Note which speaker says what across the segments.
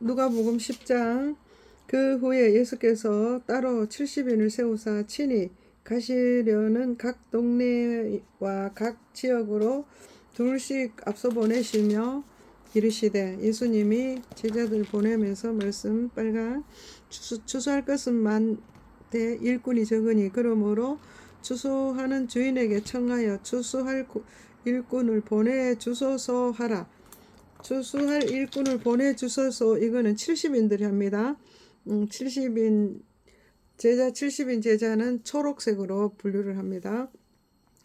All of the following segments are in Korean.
Speaker 1: 누가복음 10장 그 후에 예수께서 따로 70인을 세우사 친히 가시려는 각 동네와 각 지역으로 둘씩 앞서 보내시며 이르시되 예수님이 제자들 보내면서 말씀 빨간 추수, 추수할 것은 많되 일꾼이 적으니 그러므로 추수하는 주인에게 청하여 추수할 구- 일꾼을 보내 주소서 하라. 추수할 일꾼을 보내 주소서 이거는 70인들이 합니다. 음, 70인 제자 70인 제자는 초록색으로 분류를 합니다.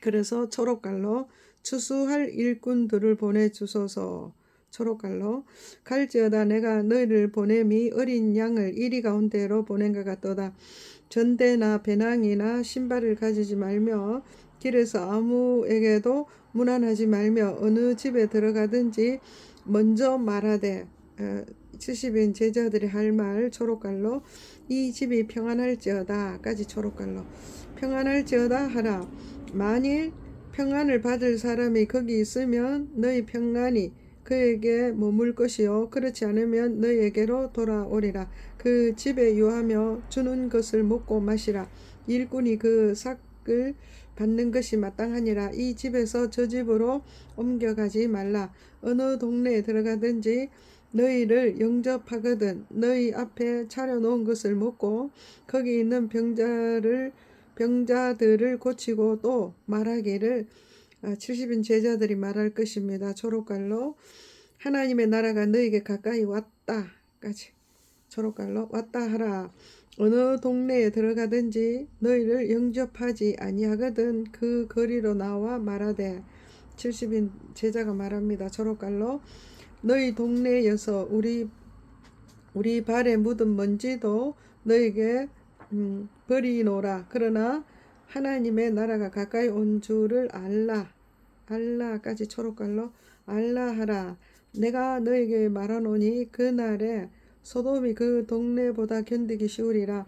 Speaker 1: 그래서 초록깔로 추수할 일꾼들을 보내 주소서 초록깔로 갈지어다 내가 너희를 보냄이 어린 양을 이리 가운데로 보낸 것 같도다 전대나 배낭이나 신발을 가지지 말며 길에서 아무에게도 무난하지 말며 어느 집에 들어가든지 먼저 말하되 어, 70인 제자들이 할 말 초록깔로 이 집이 평안할지어다까지 초록깔로. 평안할지어다 하라. 만일 평안을 받을 사람이 거기 있으면 너희 평안이 그에게 머물 것이요. 그렇지 않으면 너희에게로 돌아오리라. 그 집에 유하며 주는 것을 먹고 마시라. 일꾼이 그 삭을 받는 것이 마땅하니라 이 집에서 저 집으로 옮겨가지 말라 어느 동네에 들어가든지 너희를 영접하거든 너희 앞에 차려놓은 것을 먹고 거기 있는 병자를 병자들을 고치고 또 말하기를 70인 제자들이 말할 것입니다. 초록깔로 하나님의 나라가 너에게 가까이 왔다까지 초록깔로 왔다 하라. 어느 동네에 들어가든지 너희를 영접하지 아니하거든 그 거리로 나와 말하되 70인 제자가 말합니다. 초록깔로 너희 동네에서 우리 우리 발에 묻은 먼지도 너에게 음, 버리노라. 그러나 하나님의 나라가 가까이 온 줄을 알라. 알라까지 초록깔로 알라 하라. 내가 너에게 말하노니 그날에 소돔이 그 동네보다 견디기 쉬우리라.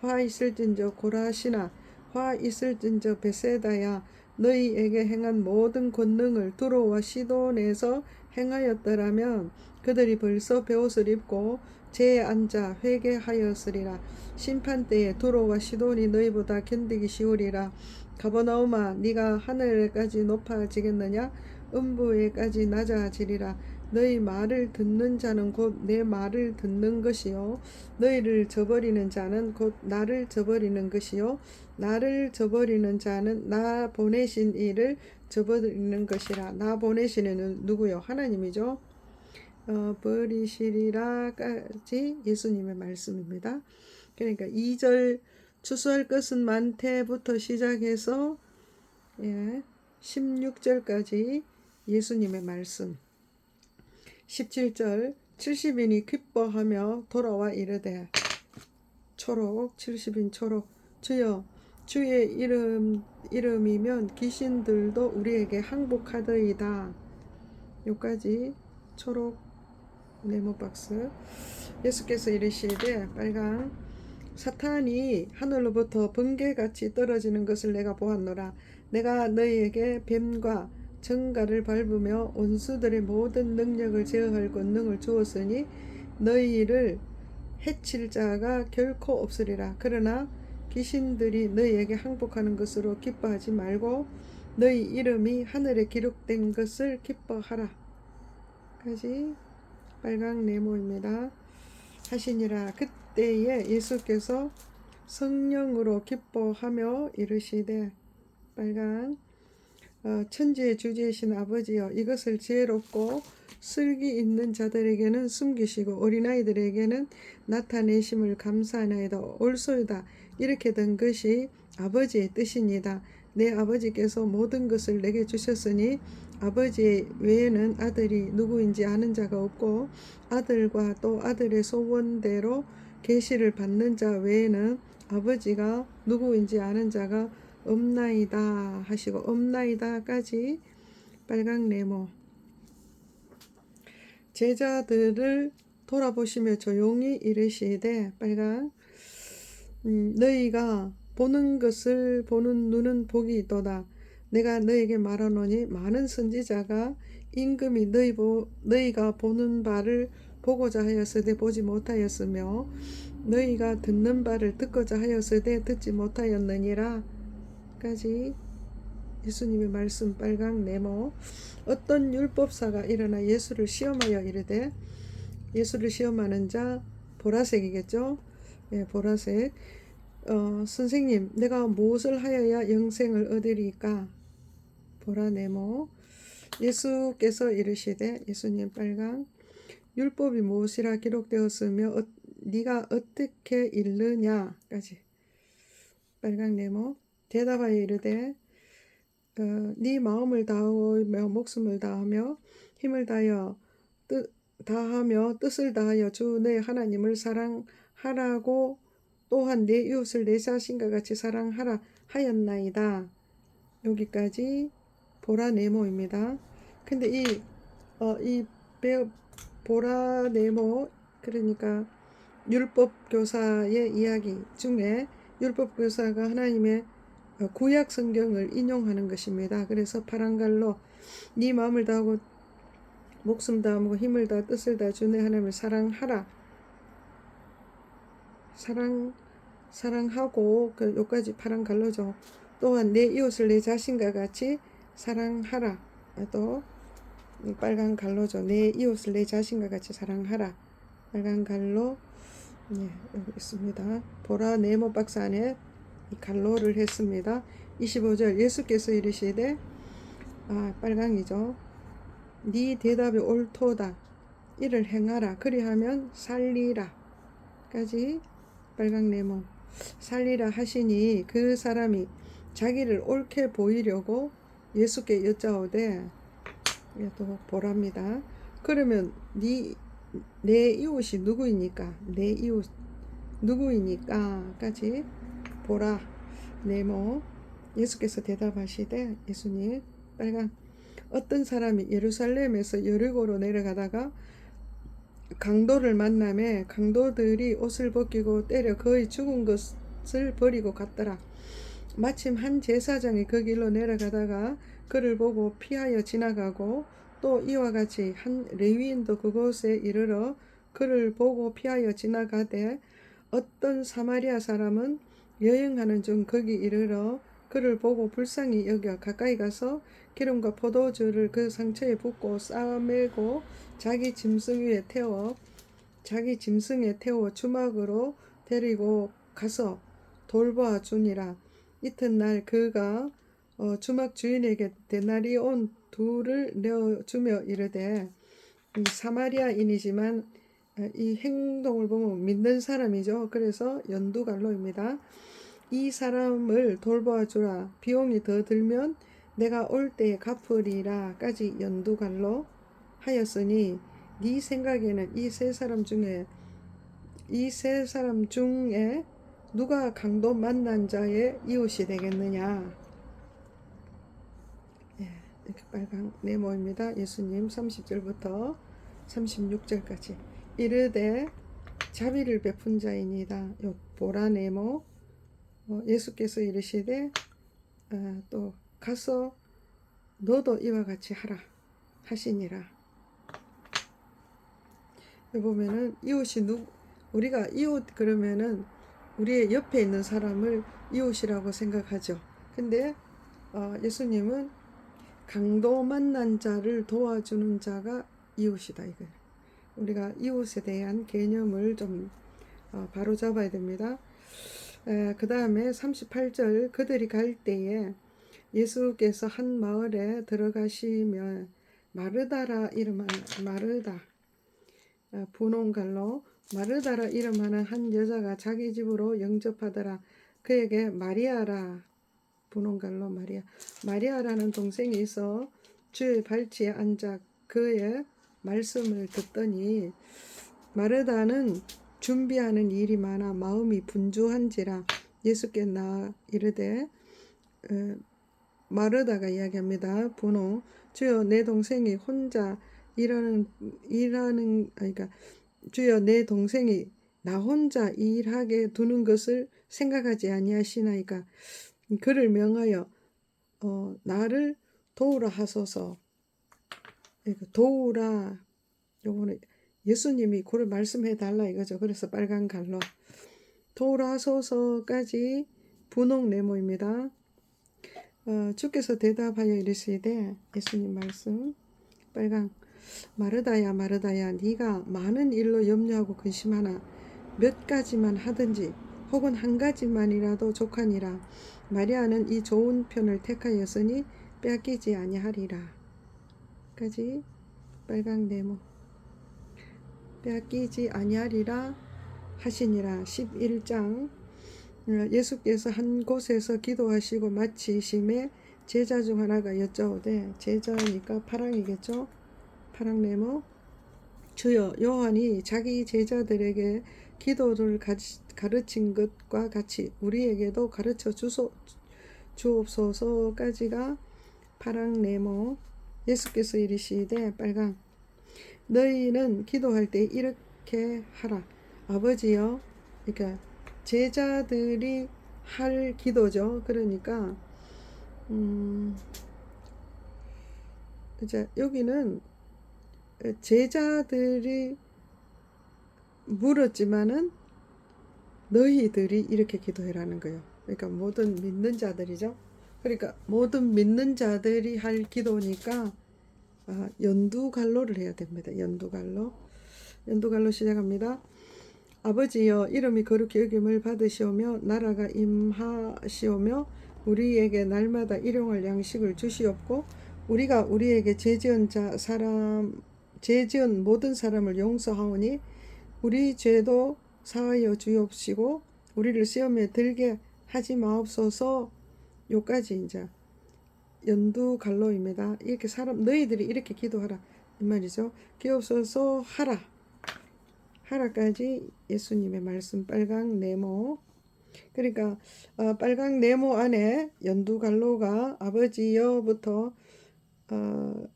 Speaker 1: 화 있을진저 고라시나 화 있을진저 베세다야 너희에게 행한 모든 권능을 두로와 시돈에서 행하였더라면 그들이 벌써 베옷을 입고 제에 앉아 회개하였으리라. 심판 때에 두로와 시돈이 너희보다 견디기 쉬우리라. 가버나움아 네가 하늘에까지 높아지겠느냐 음부에까지 낮아지리라. 너희 말을 듣는 자는 곧 내 말을 듣는 것이요 너희를 저버리는 자는 곧 나를 저버리는 것이요 나를 저버리는 자는 나 보내신 이를 저버리는 것이라. 나 보내시는 누구요? 하나님이죠. 어, 버리시리라까지 예수님의 말씀입니다. 그러니까 2절 추수할 것은 많대부터 시작해서 예, 16절까지 예수님의 말씀. 17절 70인이 기뻐하며 돌아와 이르되 초록 70인 초록 주여 주의 이름 이름이면 귀신들도 우리에게 항복하더이다. 요까지 초록 네모 박스 예수께서 이르시되 빨강 사탄이 하늘로부터 번개같이 떨어지는 것을 내가 보았노라 내가 너희에게 뱀과 정갈을 밟으며 원수들의 모든 능력을 제어할 권능을 주었으니 너희를 해칠 자가 결코 없으리라. 그러나 귀신들이 너희에게 항복하는 것으로 기뻐하지 말고 너희 이름이 하늘에 기록된 것을 기뻐하라. 까지 빨강 네모입니다. 하시니라. 그때에 예수께서 성령으로 기뻐하며 이르시되 어, 천지의 주제이신 아버지여 이것을 지혜롭고 슬기 있는 자들에게는 숨기시고 어린아이들에게는 나타내심을 감사하나이다. 옳소이다. 이렇게 된 것이 아버지의 뜻이니다. 내 아버지께서 모든 것을 내게 주셨으니 아버지 외에는 아들이 누구인지 아는 자가 없고 아들과 또 아들의 소원대로 계시를 받는 자 외에는 아버지가 누구인지 아는 자가 없나이다 하시고 없나이다까지 빨강 네모. 제자들을 돌아보시며 조용히 이르시되 빨강 음, 너희가 보는 것을 보는 눈은 복이 있도다. 내가 너에게 말하노니 많은 선지자가 임금이 너희 보, 너희가 보는 바를 보고자 하였으되 보지 못하였으며 너희가 듣는 바를 듣고자 하였으되 듣지 못하였느니라 까지 예수님의 말씀 빨강 네모 어떤 율법사가 일어나 예수를 시험하여 이르되 예수를 시험하는 자 보라색이겠죠? 예, 보라색. 어, 선생님 내가 무엇을 하여야 영생을 얻으리까? 보라 네모. 예수께서 이르시되 예수님 빨강 율법이 무엇이라 기록되었으며 어, 네가 어떻게 읽느냐까지. 빨강 네모 대답하여 이르되 어, 네 마음을 다하며 목숨을 다하며 힘을 다하여 뜻 다하며 뜻을 다하여 주 내 하나님을 사랑하라고 또한 내 이웃을 내 자신과 같이 사랑하라 하였나이다. 여기까지 보라 네모입니다. 근데 이, 어, 이 배, 보라 네모, 그러니까 율법 교사의 이야기 중에 율법 교사가 하나님의 어, 구약 성경을 인용하는 것입니다. 그래서 파란 갈로 네 마음을 다하고 목숨 다하고 힘을 다 뜻을 다 주내 하나님을 사랑하라. 사랑 사랑하고 그 요까지 파란 갈로죠. 또한 내 이웃을 내 자신과 같이 사랑하라. 또 빨간 갈로죠. 내 이웃을 내 자신과 같이 사랑하라. 빨간 갈로 예, 여기 있습니다. 보라 네모 박스 안에 이 갈로를 했습니다. 25절 예수께서 이르시되 아 빨강이죠. 네 대답이 옳도다. 이를 행하라. 그리하면 살리라. 까지 빨강 네모 살리라 하시니 그 사람이 자기를 옳게 보이려고 예수께 여짜오되 예, 또 보랍니다. 그러면 네, 내 이웃이 누구이니까 내 이웃 누구이니까까지 보라 네모 예수께서 대답하시되 예수님 빨간 어떤 사람이 예루살렘에서 여리고로 내려가다가 강도를 만남에 강도들이 옷을 벗기고 때려 거의 죽은 것을 버리고 갔더라. 마침 한 제사장이 그 길로 내려가다가 그를 보고 피하여 지나가고 또 이와 같이 한 레위인도 그곳에 이르러 그를 보고 피하여 지나가되 어떤 사마리아 사람은 여행하는 중 거기 이르러 그를 보고 불쌍히 여겨 가까이 가서 기름과 포도주를 그 상처에 붓고 싸매고 자기 짐승 위에 태워 자기 짐승에 태워 주막으로 데리고 가서 돌보아 주니라. 이튿날 그가 어, 주막 주인에게 데나리온 둘을 내어주며 이르되 이 사마리아인이지만 어, 이 행동을 보면 믿는 사람이죠. 그래서 연두갈로입니다. 이 사람을 돌보아 주라. 비용이 더 들면 내가 올 때에 갚으리라까지 연두갈로 하였으니 네 생각에는 이 세 사람 중에 이 세 사람 중에 누가 강도 만난 자의 이웃이 되겠느냐? 예, 이렇게 빨간 네모입니다. 예수님 30절부터 36절까지 이르되 자비를 베푼 자이니다. 요 보라 네모 어, 예수께서 이르시되 어, 또 가서 너도 이와 같이 하라 하시니라. 여기 보면은 이웃이 누 우리가 이웃 그러면은 우리의 옆에 있는 사람을 이웃이라고 생각하죠. 근데 어, 예수님은 강도 만난 자를 도와주는 자가 이웃이다 이거. 우리가 이웃에 대한 개념을 좀 어, 바로 잡아야 됩니다. 그 다음에 38절 그들이 갈 때에 예수께서 한 마을에 들어가시면 마르다라 이름하는 마르다 아, 분홍갈로 마르다라 이름하는 한 여자가 자기 집으로 영접하더라. 그에게 마리아라 분홍갈로 마리아 마리아라는 동생이 있어 주의 발치에 앉아 그의 말씀을 듣더니 마르다는 준비하는 일이 많아 마음이 분주한지라 예수께 나 이르되 어, 마르다가 이야기합니다. 분홍 주여 내 동생이 혼자 일하는 일하는 그러니까 주여 내 동생이 나 혼자 일하게 두는 것을 생각하지 아니하시나이까? 그를 명하여 어, 나를 도우라 하소서. 도우라. 요거는 예수님이 그걸 말씀해 달라 이거죠. 그래서 빨간 갈로 돌아서서까지 분홍 네모입니다. 어, 주께서 대답하여 이르시되 예수님 말씀 빨강 마르다야 마르다야 네가 많은 일로 염려하고 근심하나 몇 가지만 하든지 혹은 한 가지만이라도 족하니라 마리아는 이 좋은 편을 택하였으니 빼앗기지 아니하리라 까지 빨강 네모 빼앗기지 아니하리라 하시니라. 11장 어, 예수께서 한 곳에서 기도하시고 마치심에 제자 중 하나가 여짜오되 제자니까 파랑이겠죠? 파랑 네모. 주여 요한이 자기 제자들에게 기도를 가르친 것과 같이 우리에게도 가르쳐 주소, 주옵소서까지가 파랑 네모. 예수께서 이르시되 빨강 너희는 기도할 때 이렇게 하라 아버지여 그러니까 제자들이 할 기도죠 그러니까 음 이제 여기는 제자들이 물었지만은 너희들이 이렇게 기도해라는 거예요. 그러니까 모든 믿는 자들이죠. 그러니까 모든 믿는 자들이 할 기도니까 아, 연두갈로를 해야 됩니다. 연두갈로. 연두갈로 시작합니다. 아버지여 이름이 거룩히 여김을 받으시오며 나라가 임하시오며 우리에게 날마다 일용할 양식을 주시옵고 우리가 우리에게 죄지은 자 사람 죄지은 모든 사람을 용서하오니 우리 죄도 사하여 주옵시고 우리를 시험에 들게 하지 마옵소서 요까지 이제 연두 갈로입니다. 이렇게 사람 너희들이 이렇게 기도하라 이 말이죠. 기옵소서 하라 하라까지 예수님의 말씀 빨강 네모 그러니까 어, 빨강 네모 안에 연두 갈로가 아버지여부터 어,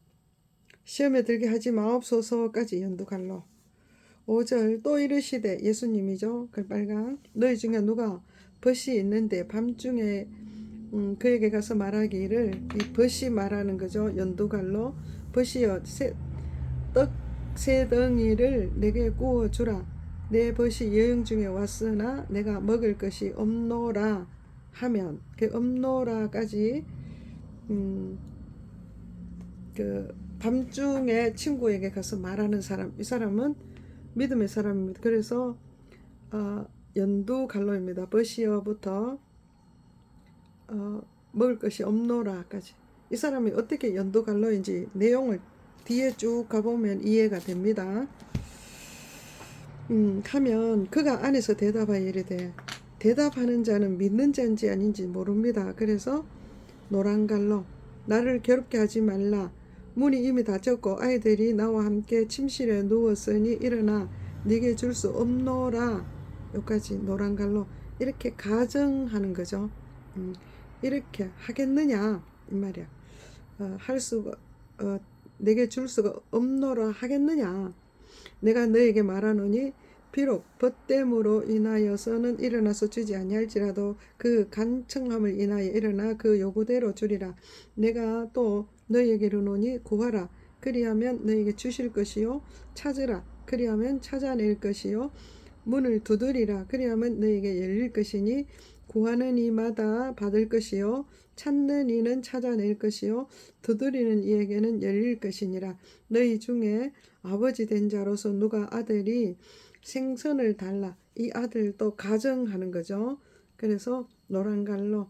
Speaker 1: 시험에 들게 하지 마옵소서까지 연두 갈로 5절 또 이르시되 예수님이죠. 그 빨강 너희 중에 누가 벗이 있는데 밤중에 음, 그에게 가서 말하기를 이 벗이 말하는 거죠. 연두갈로 벗이여 떡세 덩이를 내게 구워 주라. 내 벗이 여행 중에 왔으나 내가 먹을 것이 없노라 하면 그 없노라까지 음, 그 밤중에 친구에게 가서 말하는 사람 이 사람은 믿음의 사람입니다. 그래서 어, 연두 갈로입니다. 버시어부터 어, 먹을 것이 없노라까지 이 사람이 어떻게 연두 갈로인지 내용을 뒤에 쭉 가보면 이해가 됩니다. 음, 하면 그가 안에서 대답하여 이르되 대답하는 자는 믿는 자인지 아닌지 모릅니다. 그래서 노란 갈로 나를 괴롭게 하지 말라. 문이 이미 닫혔고 아이들이 나와 함께 침실에 누웠으니 일어나 네게 줄 수 없노라. 여기까지 노란 갈로 이렇게 가정하는 거죠. 음, 이렇게 하겠느냐 이 말이야. 어, 할 수가 어, 내게 줄 수가 없노라 하겠느냐. 내가 너에게 말하노니 비록 벗됨으로 인하여서는 일어나서 주지 아니할지라도 그 간청함을 인하여 일어나 그 요구대로 주리라. 내가 또 너희에게 이르노니 구하라. 그리하면 너에게 주실 것이요 찾으라. 그리하면 찾아낼 것이요 문을 두드리라. 그리하면 너에게 열릴 것이니 구하는 이마다 받을 것이요 찾는 이는 찾아낼 것이요 두드리는 이에게는 열릴 것이니라. 너희 중에 아버지 된 자로서 누가 아들이 생선을 달라 이 아들도 가정하는 거죠. 그래서 노란 갈로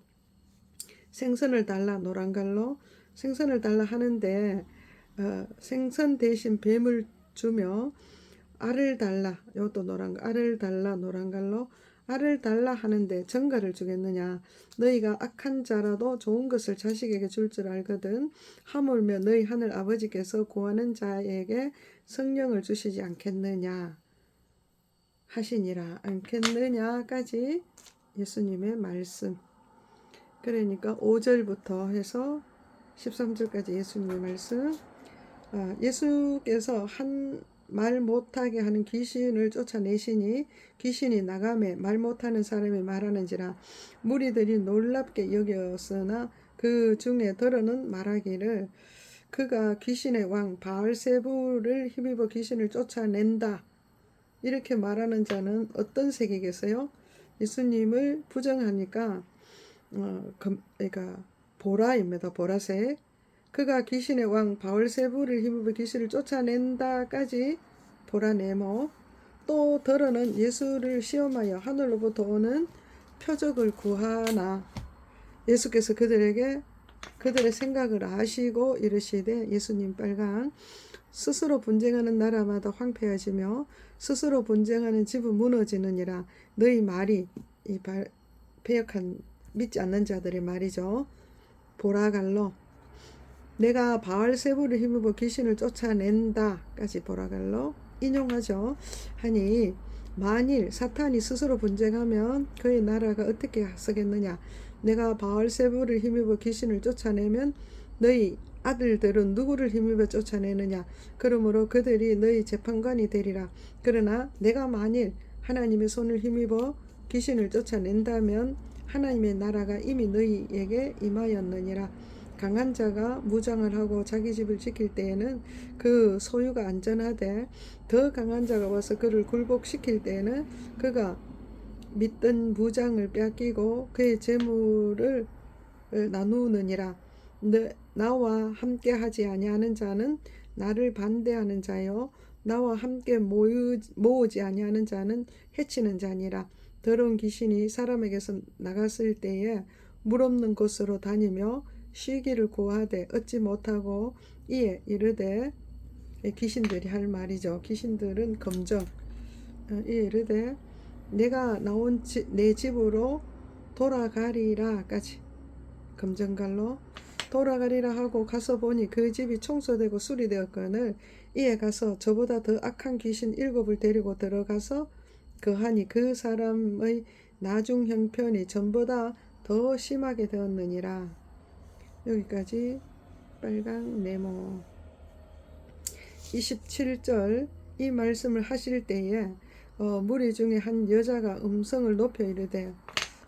Speaker 1: 생선을 달라 노란 갈로 생선을 달라 하는데 어, 생선 대신 뱀을 주며 알을 달라 이것도 노란 거 알을 달라 노란 갈로 알을 달라 하는데 정가를 주겠느냐? 너희가 악한 자라도 좋은 것을 자식에게 줄줄 알거든. 하물며 너희 하늘 아버지께서 구하는 자에게 성령을 주시지 않겠느냐? 하시니라. 않겠느냐까지 예수님의 말씀. 그러니까 5절부터 해서 13절까지 예수님의 말씀. 아, 예수께서 한 말 못하게 하는 귀신을 쫓아내시니 귀신이 나감에 말 못하는 사람이 말하는지라 무리들이 놀랍게 여겼으나 그 중에 더러는 말하기를 그가 귀신의 왕 바알세부를 힘입어 귀신을 쫓아낸다. 이렇게 말하는 자는 어떤 색이겠어요? 예수님을 부정하니까 어, 금, 그러니까 보라입니다. 보라색. 그가 귀신의 왕 바울세부를 힘입어 귀신을 쫓아낸다까지 보라 네모. 또 더러는 예수를 시험하여 하늘로부터 오는 표적을 구하나 예수께서 그들에게 그들의 생각을 아시고 이르시되 예수님 빨강 스스로 분쟁하는 나라마다 황폐해지며 스스로 분쟁하는 집은 무너지느니라 너희 말이 이 발, 배역한 믿지 않는 자들의 말이죠 보라갈로 내가 바알세부를 힘입어 귀신을 쫓아낸다까지 보라갈로 인용하죠. 하니 만일 사탄이 스스로 분쟁하면 그의 나라가 어떻게 서겠느냐? 내가 바알세부를 힘입어 귀신을 쫓아내면 너희 아들들은 누구를 힘입어 쫓아내느냐? 그러므로 그들이 너희 재판관이 되리라. 그러나 내가 만일 하나님의 손을 힘입어 귀신을 쫓아낸다면 하나님의 나라가 이미 너희에게 임하였느니라 강한 자가 무장을 하고 자기 집을 지킬 때에는 그 소유가 안전하되 더 강한 자가 와서 그를 굴복시킬 때에는 그가 믿던 무장을 빼앗기고 그의 재물을 나누느니라. 너, 나와 함께 하지 아니하는 자는 나를 반대하는 자요. 나와 함께 모유, 모으지 아니하는 자는 해치는 자니라. 더러운 귀신이 사람에게서 나갔을 때에 물 없는 곳으로 다니며 쉬기를 구하되 얻지 못하고 이에 이르되 귀신들이 할 말이죠. 귀신들은 검정 어, 이에 이르되 내가 나온 지, 내 집으로 돌아가리라까지 검정갈로 돌아가리라 하고 가서 보니 그 집이 청소되고 수리되었거늘 이에 가서 저보다 더 악한 귀신 일곱을 데리고 들어가서 그하니 그 사람의 나중 형편이 전보다 더 심하게 되었느니라. 여기까지. 빨강 네모. 27절. 이 말씀을 하실 때에 어, 무리 중에 한 여자가 음성을 높여 이르되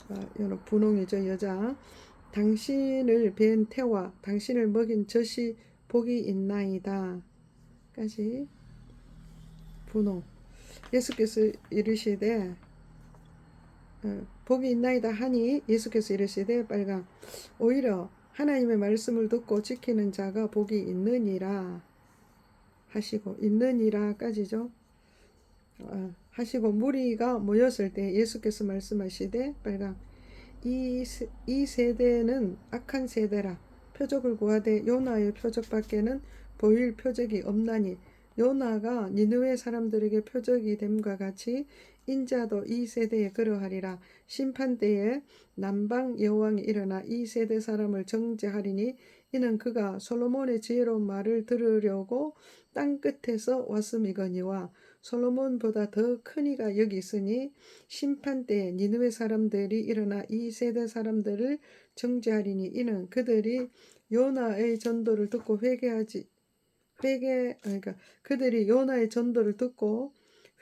Speaker 1: 어, 여러 분홍이죠 여자. 당신을 뵌 태와 당신을 먹인 젖이 복이 있나이다. 까지. 분홍. 예수께서 이르시되 어, 복이 있나이다 하니 예수께서 이르시되 빨강. 오히려 하나님의 말씀을 듣고 지키는 자가 복이 있느니라 하시고 있느니라까지죠. 어, 하시고 무리가 모였을 때 예수께서 말씀하시되 빨강 이, 세, 이 세대는 악한 세대라 표적을 구하되 요나의 표적밖에는 보일 표적이 없나니 요나가 니느웨 사람들에게 표적이 됨과 같이 인자도 이 세대에 그러하리라. 심판 때에 남방 여왕이 일어나 이 세대 사람을 정죄하리니 이는 그가 솔로몬의 지혜로운 말을 들으려고 땅 끝에서 왔음이거니와 솔로몬보다 더 큰 이가 여기 있으니 심판 때에 니느웨 사람들이 일어나 이 세대 사람들을 정죄하리니 이는 그들이 요나의 전도를 듣고 회개하지 회개 그러니까 그들이 요나의 전도를 듣고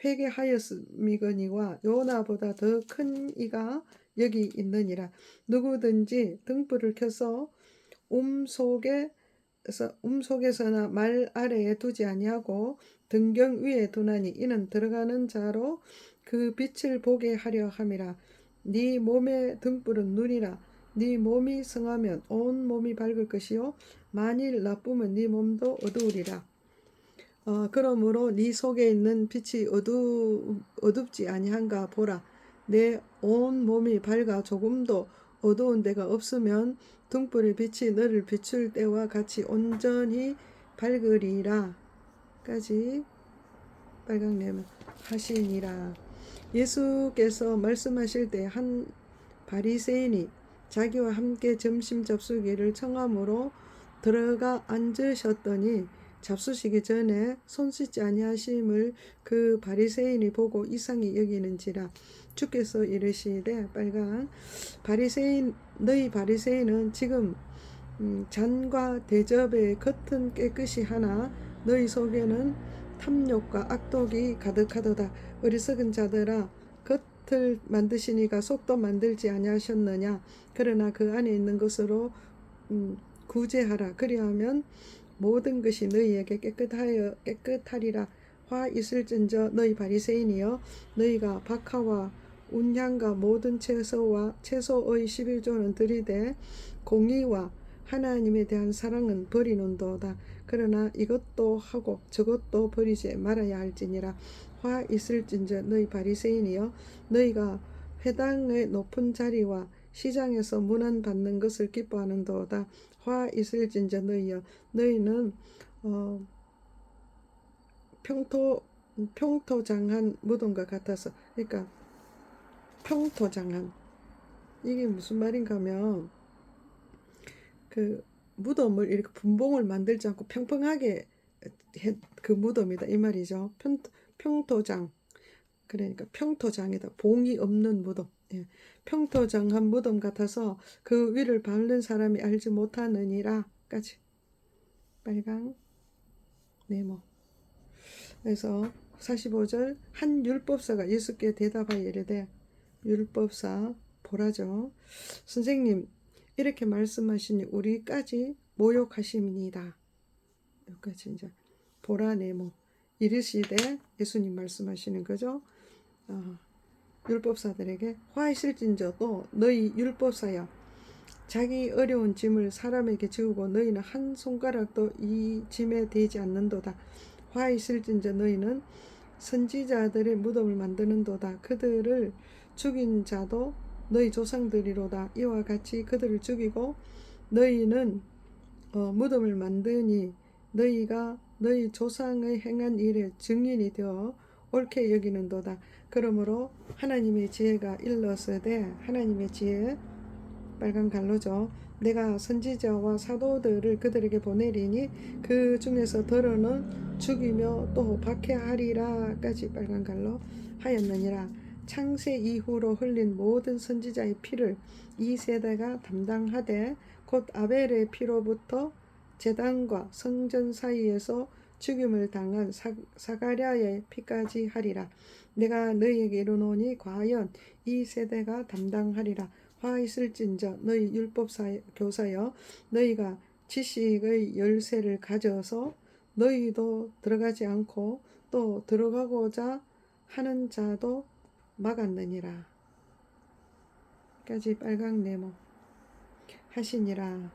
Speaker 1: 회개하였음이거니와 요나보다 더 큰 이가 여기 있느니라. 누구든지 등불을 켜서 움 속에 움 속에서나 말 아래에 두지 아니하고 등경 위에 두나니 이는 들어가는 자로 그 빛을 보게 하려 함이라. 네 몸의 등불은 눈이라 네 몸이 성하면 온 몸이 밝을 것이요. 만일 나쁘면 네 몸도 어두우리라. 어, 그러므로 네 속에 있는 빛이 어두, 어둡지 아니한가 보라. 내 온 몸이 밝아 조금도 어두운 데가 없으면 등불의 빛이 너를 비출 때와 같이 온전히 밝으리라. 까지 빨강내면 하시니라. 예수께서 말씀하실 때 한 바리새인이 자기와 함께 점심 접수기를 청함으로 들어가 앉으셨더니 잡수시기 전에 손 씻지 아니하심을 그 바리새인이 보고 이상히 여기는지라 주께서 이르시되 빨간 바리새인 너희 바리새인은 지금 음, 잔과 대접의 겉은 깨끗이 하나 너희 속에는 탐욕과 악독이 가득하도다. 어리석은 자들아 겉을 만드시니가 속도 만들지 아니하셨느냐 그러나 그 안에 있는 것으로 음, 구제하라 그리하면 모든 것이 너희에게 깨끗하여 깨끗하리라 화 있을진저 너희 바리새인이여 너희가 박하와 운향과 모든 채소와 채소의 11조는 들이되 공의와 하나님에 대한 사랑은 버리는도다. 그러나 이것도 하고 저것도 버리지 말아야 할지니라. 화 있을진저 너희 바리새인이여 너희가 회당의 높은 자리와 시장에서 문안 받는 것을 기뻐하는도다. 화 있을진저 너희여 너희는 어, 평토 평토장한 무덤과 같아서 그러니까 평토장한 이게 무슨 말인가 하면 그 무덤을 이렇게 분봉을 만들지 않고 평평하게 해- 그 무덤이다 이 말이죠. 평, 평토장 그러니까 평토장이다. 봉이 없는 무덤. 예. 평토장한 무덤 같아서 그 위를 밟는 사람이 알지 못하느니라까지 빨강 네모. 그래서 45절 한 율법사가 예수께 대답하여 이르되 율법사 보라죠. 선생님 이렇게 말씀하시니 우리까지 모욕하십니다. 여기까지 이제 보라 네모 이르시되 예수님 말씀하시는 거죠. 어, 율법사들에게 화이실진저도 너희 율법사야 자기 어려운 짐을 사람에게 지우고 너희는 한 손가락도 이 짐에 대지 않는도다. 화 있을진저 너희는 선지자들의 무덤을 만드는도다. 그들을 죽인 자도 너희 조상들이로다. 이와 같이 그들을 죽이고 너희는 어, 무덤을 만드니 너희가 너희 조상의 행한 일에 증인이 되어 옳게 여기는도다. 그러므로 하나님의 지혜가 일러서되 하나님의 지혜 빨간 갈로죠. 내가 선지자와 사도들을 그들에게 보내리니 그 중에서 더러는 죽이며 또 박해하리라까지 빨간 갈로 하였느니라. 창세 이후로 흘린 모든 선지자의 피를 이 세대가 담당하되 곧 아벨의 피로부터 제단과 성전 사이에서 죽임을 당한 사, 사가랴의 피까지 하리라. 내가 너희에게 이르노니 과연 이 세대가 담당하리라. 화 있을진저 너희 율법 교사여 너희가 지식의 열쇠를 가져서 너희도 들어가지 않고 또 들어가고자 하는 자도 막았느니라. 까지 빨강 네모 하시니라.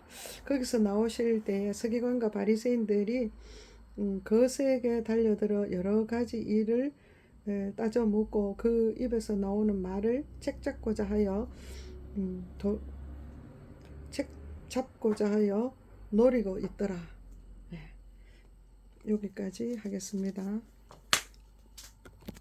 Speaker 1: 거기서 나오실 때에 서기관과 바리새인들이 음, 거세게 달려들어 여러 가지 일을 에, 따져 묻고 그 입에서 나오는 말을 책 잡고자 하여 음, 도, 책 잡고자 하여 노리고 있더라. 네. 여기까지 하겠습니다.